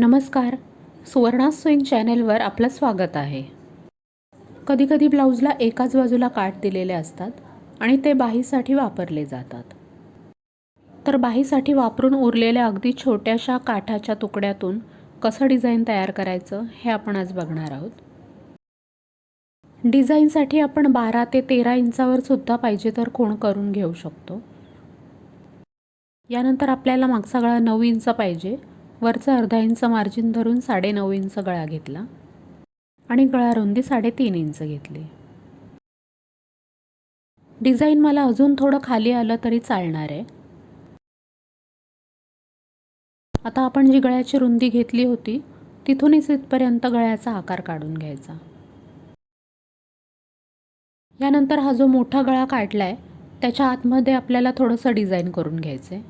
नमस्कार. सुवर्णा स्विंग चॅनेलवर आपलं स्वागत आहे. कधीकधी ब्लाऊजला एकाच बाजूला काठ दिलेले असतात आणि ते बाहीसाठी वापरले जातात. तर बाहीसाठी वापरून उरलेल्या अगदी छोट्याशा काठाच्या तुकड्यातून कसं डिझाईन तयार करायचं हे आपण आज बघणार आहोत. डिझाईनसाठी आपण बारा ते तेरा इंचावर सुद्धा पाहिजे तर कोण करून घेऊ शकतो. यानंतर आपल्याला मागचा गळा नऊ इंच पाहिजे वरचं अर्धा इंच मार्जिन धरून साडेनऊ इंच गळा घेतला आणि गळा रुंदी साडेतीन इंच घेतली. डिझाईन मला अजून थोडं खाली आलं तरी चालणार आहे. आता आपण जी गळ्याची रुंदी घेतली होती तिथूनच इथपर्यंत गळ्याचा आकार काढून घ्यायचा. यानंतर हा जो मोठा गळा काढला आहे त्याच्या आतमध्ये आपल्याला थोडंसं डिझाईन करून घ्यायचं आहे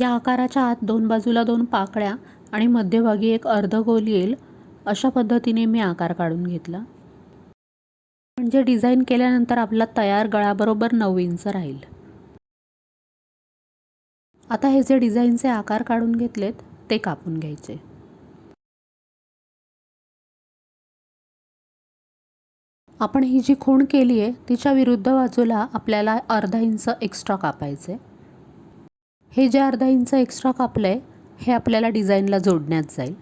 या आकाराच्या आत दोन बाजूला दोन पाकळ्या आणि मध्यभागी एक अर्धगोल येईल अशा पद्धतीने मी आकार काढून घेतला. म्हणजे डिझाईन केल्यानंतर आपला तयार गळाबरोबर नऊ इंच राहील. आता हे जे डिझाईनचे आकार काढून घेतलेत ते कापून घ्यायचे. आपण ही जी खूण केली आहे तिच्या विरुद्ध बाजूला आपल्याला अर्धा इंच एक्स्ट्रा कापायचे. हे जे अर्धा इंच एक्स्ट्रा कापलं आहे हे आपल्याला डिझाईनला जोडण्यात जाईल.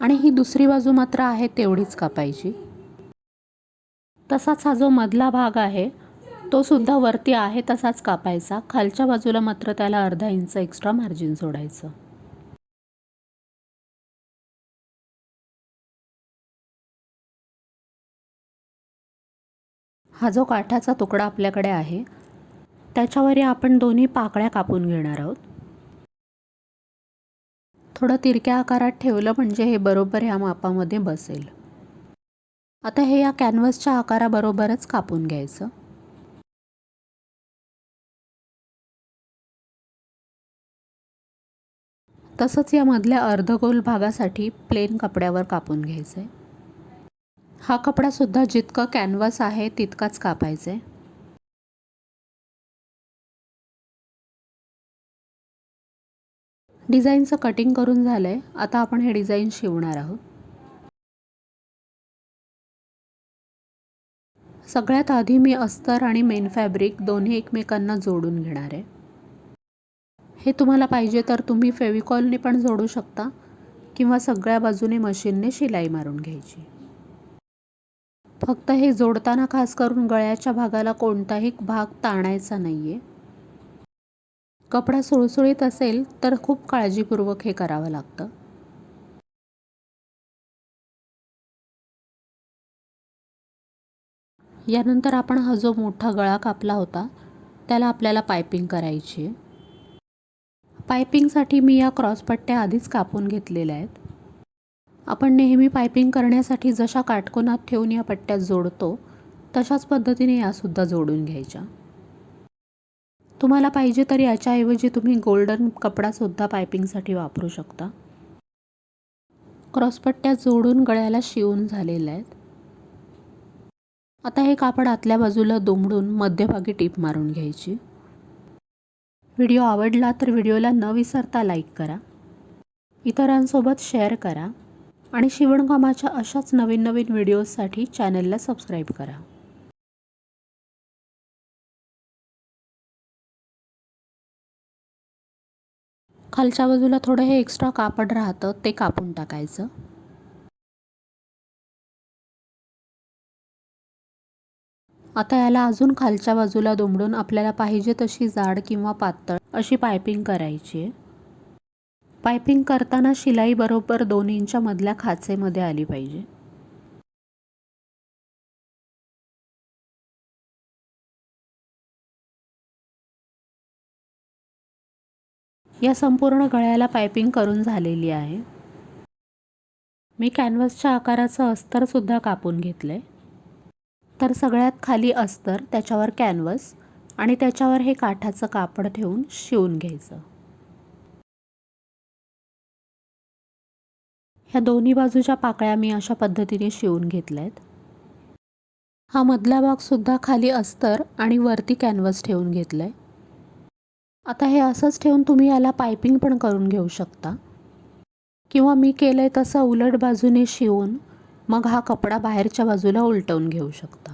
आणि ही दुसरी बाजू मात्र आहे तेवढीच कापायची. तसाच हा जो मधला भाग आहे तो सुद्धा वरती आहे तसाच कापायचा. खालच्या बाजूला मात्र त्याला अर्धा इंच एक्स्ट्रा मार्जिन सोडायचं. हा जो काठाचा तुकडा आपल्याकडे आहे त्याच्यावर आपण दोन्ही पाकळ्या कापून घेणार आहोत. थोडं तिरक्या आकारात ठेवलं म्हणजे हे बरोबर ह्या मापामध्ये बसेल. आता हे या कॅनव्हसच्या आकाराबरोबरच कापून घ्यायचं. तसंच या मधल्या अर्धगोल भागासाठी प्लेन कपड्यावर कापून घ्यायचं आहे हा कपडासुद्धा जितकं कॅनव्हस आहे तितकाच कापायचं आहे डिझाईनचं कटिंग करून झालं आहे आता आपण हे डिझाईन शिवणार आहोत. सगळ्यात आधी मी अस्तर आणि मेन फॅब्रिक दोन्ही एकमेकांना जोडून घेणार आहे. हे तुम्हाला पाहिजे तर तुम्ही फेविकॉलने पण जोडू शकता किंवा सगळ्या बाजूने मशीनने शिलाई मारून घ्यायची. फक्त हे जोडताना खास करून गळ्याच्या भागाला कोणताही भाग ताणायचा नाही आहे कपडा सुळसुळीत असेल तर खूप काळजीपूर्वक हे करावं लागतं. यानंतर आपण हा जो मोठा गळा कापला होता त्याला आपल्याला पायपिंग करायची आहे. पायपिंगसाठी मी या क्रॉसपट्ट्या आधीच कापून घेतलेल्या आहेत. आपण नेहमी पायपिंग करण्यासाठी जशा काटकोनात ठेवून या पट्ट्यात जोडतो तशाच पद्धतीने यासुद्धा जोडून घ्यायच्या. तुम्हाला पाहिजे तर याच्याऐवजी तुम्ही गोल्डन कपडासुद्धा पायपिंगसाठी वापरू शकता. क्रॉसपट्ट्या जोडून गळ्याला शिवून झालेल्या आहेत. आता हे कापड आतल्या बाजूला दुमडून मध्यभागी टीप मारून घ्यायची. व्हिडिओ आवडला तर व्हिडिओला न विसरता लाईक करा. इतरांसोबत शेअर करा. आणि शिवणकामाच्या अशाच नवीन नवीन व्हिडिओजसाठी चॅनलला सबस्क्राईब करा. खालच्या बाजूला थोडं हे एक्स्ट्रा कापड राहतं ते कापून टाकायचं. आता याला अजून खालच्या बाजूला दुमडून आपल्याला पाहिजे तशी जाड किंवा पातळ अशी पायपिंग करायची आहे. पायपिंग करताना शिलाई बरोबर दोन इंच्या मधल्या खाचेमध्ये आली पाहिजे. या संपूर्ण गळ्याला पायपिंग करून झालेली आहे. मी कॅनव्हसच्या आकाराचं अस्तरसुद्धा कापून घेतलं आहे तर सगळ्यात खाली अस्तर त्याच्यावर कॅनव्हस आणि त्याच्यावर हे काठाचं कापड ठेवून शिवून घ्यायचं. ह्या दोन्ही बाजूच्या पाकळ्या मी अशा पद्धतीने शिवून घेतल्या आहेत हा मधला भागसुद्धा खाली अस्तर आणि वरती कॅनव्हस ठेवून घेतलं आहे आता हे असंच ठेवून तुम्ही याला पायपिंग पण करून घेऊ शकता. किंवा मी केलं आहे तसं उलट बाजूने शिवून मग हा कपडा बाहेरच्या बाजूला उलटवून घेऊ शकता.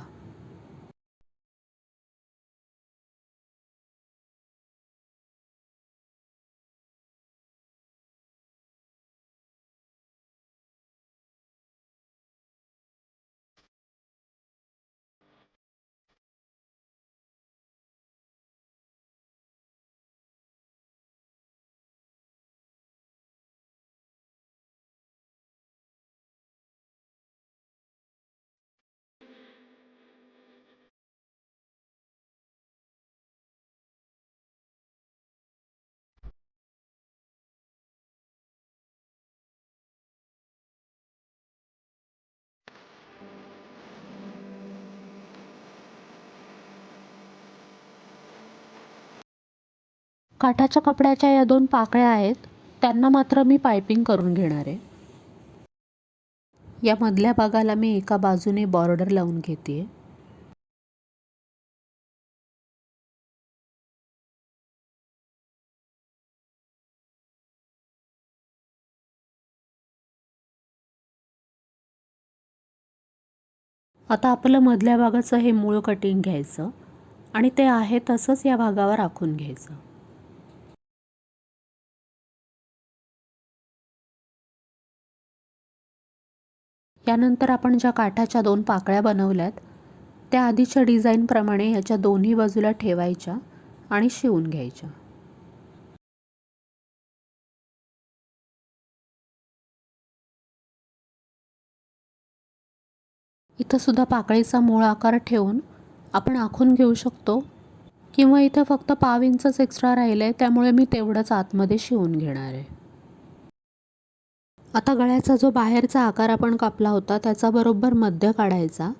काठाच्या कपड्याच्या या दोन पाकळ्या आहेत त्यांना मात्र मी पायपिंग करून घेणार आहे. या मधल्या भागाला मी एका बाजूने बॉर्डर लावून घेते. आता आपलं मधल्या भागाचं हे मूळ कटिंग घ्यायचं आणि ते आहे तसंच या भागावर आखून घ्यायचं. यानंतर आपण ज्या काठाच्या दोन पाकळ्या बनवल्यात त्या आधीच्या डिझाईनप्रमाणे ह्याच्या दोन्ही बाजूला ठेवायच्या आणि शिवून घ्यायच्या. इथं सुद्धा पाकळीचा मूळ आकार ठेवून आपण आखून घेऊ शकतो किंवा इथं फक्त पाव इंचच एक्स्ट्रा राहिलं आहे त्यामुळे मी तेवढंच आतमध्ये शिवून घेणार आहे. आता गळ्याचा जो बाहेरचा आकार आपण कापला होता त्याचा बरोबर मध्य काढायचा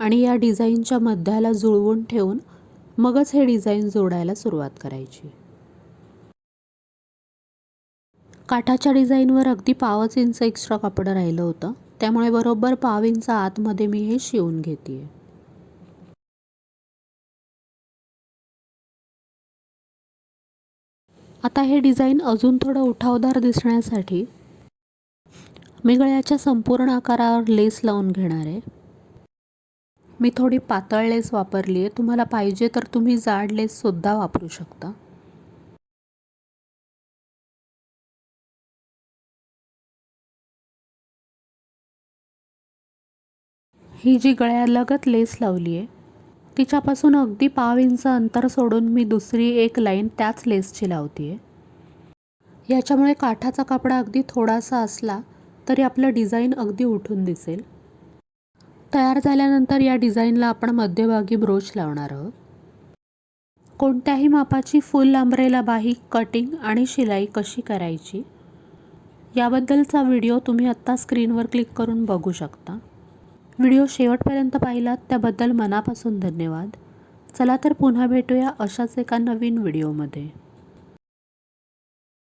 आणि या डिझाईनच्या मध्याला जुळवून ठेवून मगच हे डिझाईन जोडायला सुरुवात करायची. काठाच्या डिझाईनवर अगदी पावच इंच एक्स्ट्रा कपडं राहिलं होतं. त्यामुळे बरोबर पाव इंच आतमध्ये मी हे शिवून घेते आता हे डिझाईन अजून थोडं उठावदार दिसण्यासाठी मी गळ्याच्या संपूर्ण आकारावर लेस लावून घेणार आहे. मी थोडी पातळ लेस वापरली आहे. तुम्हाला पाहिजे तर तुम्ही जाड लेससुद्धा वापरू शकता. ही जी गळ्यालगत लेस लावली आहे तिच्यापासून अगदी पाव इंच अंतर सोडून मी दुसरी एक लाईन त्याच लेसची लावते आहे याच्यामुळे काठाचा कपडा अगदी थोडासा असला तरी आपलं डिझाईन अगदी उठून दिसेल. तयार झाल्यानंतर या डिझाईनला आपण मध्यभागी ब्रोच लावणार आहोत. कोणत्याही मापाची फुल लांबरेला बाही कटिंग आणि शिलाई कशी करायची याबद्दलचा व्हिडिओ तुम्ही आत्ता स्क्रीनवर क्लिक करून बघू शकता. व्हिडिओ शेवटपर्यंत पाहिलात त्याबद्दल मनापासून धन्यवाद. चला तर पुन्हा भेटूया अशाच एका नवीन व्हिडिओमध्ये.